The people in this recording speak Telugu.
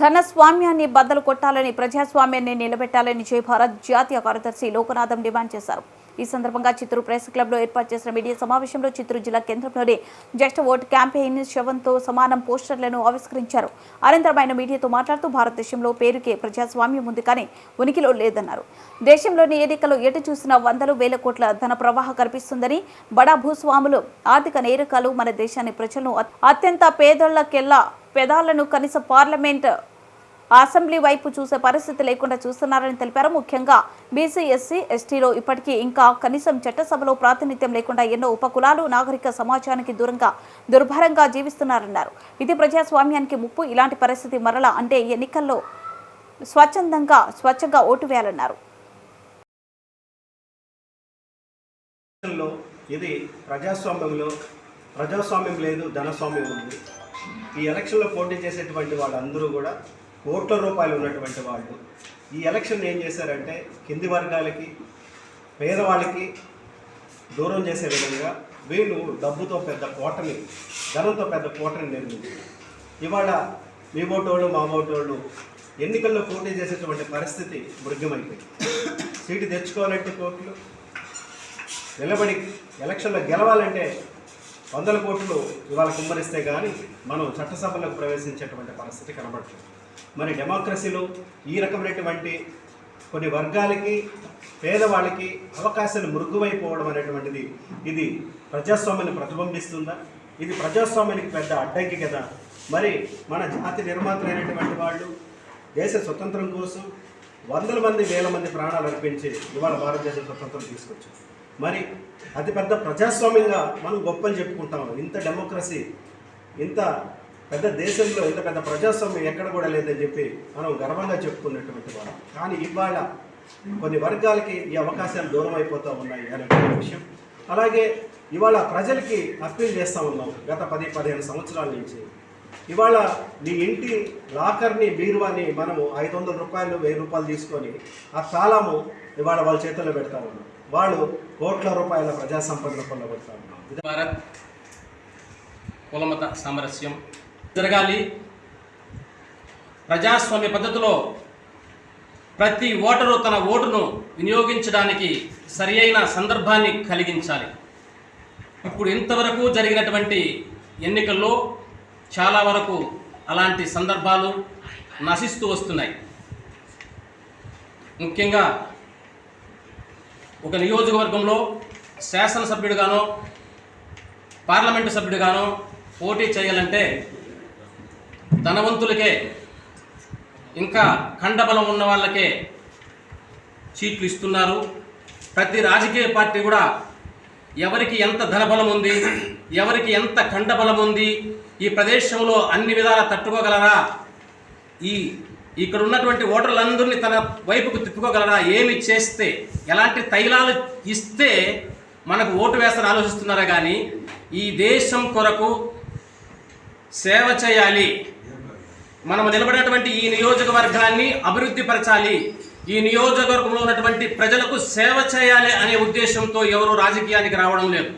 ధన స్వామ్యాన్ని బద్దలు కొట్టాలని ప్రజాస్వామ్యాన్ని నిలబెట్టాలని జై భారత్ జాతీయ కార్యదర్శి లోకనాథం డిమాండ్ చేశారు. ఈ సందర్భంగా చిత్తూరు ప్రెస్ క్లబ్లో ఏర్పాటు చేసిన మీడియా సమావేశంలో చిత్తూరు జిల్లా కేంద్రంలోని జస్ట్ ఓట్ క్యాంపెయిన్ శవంతో సమానం పోస్టర్లను ఆవిష్కరించారు. అనంతరం ఆయన మీడియాతో మాట్లాడుతూ భారతదేశంలో పేరుకే ప్రజాస్వామ్యం ఉంది కానీ ఉనికిలో లేదన్నారు. దేశంలోని ఎన్నికలు ఎటు చూసినా వందలు వేల కోట్ల ధన ప్రవాహం కనిపిస్తుందని బడా భూస్వాములు ఆర్థిక నేరకాలు మన దేశాన్ని ప్రజలను అత్యంత పేదోళ్ళకెల్లా పెదాలను కనీస పార్లమెంట్ అసెంబ్లీ వైపు చూసే పరిస్థితి లేకుండా చూస్తున్నారని తెలిపారు. ముఖ్యంగా బీసీ ఎస్సీ ఎస్టీలో ఇప్పటికీ ఇంకా కనీసం చట్టసభలో ప్రాతినిధ్యం లేకుండా ఎన్నో ఉపకులాలు నాగరిక సమాజానికి దూరంగా దుర్భరంగా జీవిస్తున్నారన్నారు. ఇది ప్రజాస్వామ్యానికి ముప్పు ఇలాంటి పరిస్థితి మరల అంటే ఎన్నికల్లో స్వచ్ఛందంగా స్వచ్ఛంగా ఓటు వేయాలన్నారు. ఇది ప్రజాస్వామ్యంలో ప్రజాస్వామ్యం లేదు ధనస్వామ్యం ఉంది. ఈ ఎలక్షన్లో పోటీ చేసేటువంటి వాళ్ళందరూ కూడా కోట్ల రూపాయలు ఉన్నటువంటి వాళ్ళు. ఈ ఎలక్షన్ ఏం చేశారంటే కింది వర్గాలకి పేదవాళ్ళకి దూరం చేసే విధంగా వీళ్ళు డబ్బుతో పెద్ద కోటని ధనంతో పెద్ద కోటని నిర్మించారు. ఇవాళ మీ ఓటోళ్ళు మా ఓటోళ్ళు ఎన్నికల్లో పోటీ చేసేటువంటి పరిస్థితి మృగ్యమైపోయింది. సీటు తెచ్చుకోవాలంటే కోట్లు నిలబడి ఎలక్షన్లో గెలవాలంటే వందల కోట్లు ఇవాళ కుమ్మరిస్తే కానీ మనం చట్టసభలకు ప్రవేశించేటువంటి పరిస్థితి కనబడుతుంది. మరి డెమోక్రసీలో ఈ రకమైనటువంటి కొన్ని వర్గాలకి పేదవాళ్ళకి అవకాశాలు మృగ్గువైపోవడం అనేటువంటిది ఇది ప్రజాస్వామ్యాన్ని ప్రతిబింబిస్తుందా? ఇది ప్రజాస్వామ్యానికి పెద్ద అడ్డంకి కదా. మరి మన జాతి నిర్మాతలైనటువంటి వాళ్ళు దేశ స్వతంత్రం కోసం వందల మంది వేల మంది ప్రాణాలు అర్పించి ఇవాళ భారతదేశ స్వతంత్రం తీసుకొచ్చారు. మరి అతిపెద్ద ప్రజాస్వామ్యంగా మనం గొప్పని చెప్పుకుంటాం ఇంత డెమోక్రసీ ఇంత పెద్ద దేశంలో ఇంత పెద్ద ప్రజాస్వామ్యం ఎక్కడ కూడా లేదని చెప్పి మనం గర్వంగా చెప్పుకున్నటువంటి వాళ్ళం కానీ ఇవాళ కొన్ని వర్గాలకి ఈ అవకాశాలు దూరం అయిపోతూ ఉన్నాయి అనే విషయం. అలాగే ఇవాళ ప్రజలకి అప్పీల్ చేస్తూ ఉన్నాం గత పది పదిహేను సంవత్సరాల నుంచి. ఇవాళ నీ ఇంటి లాకర్ని బీరువాని మనము ఐదు వందల రూపాయలు వెయ్యి రూపాయలు తీసుకొని ఆ తాళము ఇవాళ వాళ్ళ చేతుల్లో పెడతా ఉన్నాం. వాళ్ళు కోట్ల రూపాయల ప్రజా సంపదను పొందబోతున్నారు భారత్ కులమత సామరస్యం జరగాలి. ప్రజాస్వామ్య పద్ధతిలో ప్రతి ఓటరు తన ఓటును వినియోగించడానికి సరి అయిన సందర్భాన్ని కలిగించాలి. ఇప్పుడు ఇంతవరకు జరిగినటువంటి ఎన్నికల్లో చాలా వరకు అలాంటి సందర్భాలు నశిస్తూ వస్తున్నాయి. ముఖ్యంగా ఒక నియోజకవర్గంలో శాసనసభ్యుడిగానో పార్లమెంటు సభ్యుడిగానో పోటీ చేయాలంటే ధనవంతులకే ఇంకా ఖండబలం ఉన్న వాళ్ళకే సీట్లు ఇస్తున్నారు. ప్రతి రాజకీయ పార్టీ కూడా ఎవరికి ఎంత ధనబలం ఉంది ఎవరికి ఎంత ఖండబలం ఉంది ఈ ప్రదేశంలో అన్ని విధాలా తట్టుకోగలరా? ఈ ఇక్కడ ఉన్నటువంటి ఓటర్లందరినీ తన వైపుకు తిప్పుకోగలరా? ఏమి చేస్తే? ఎలాంటి తైలాలు ఇస్తే మనకు ఓటు వేస్తారని ఆలోచిస్తున్నారా కానీ ఈ దేశం కొరకు సేవ చేయాలి. మనం నిలబడినటువంటి ఈ నియోజకవర్గాన్ని అభివృద్ధి పరచాలి. ఈ నియోజకవర్గంలో ఉన్నటువంటి ప్రజలకు సేవ చేయాలి అనే ఉద్దేశంతో ఎవరు రాజకీయానికి రావడం లేదు.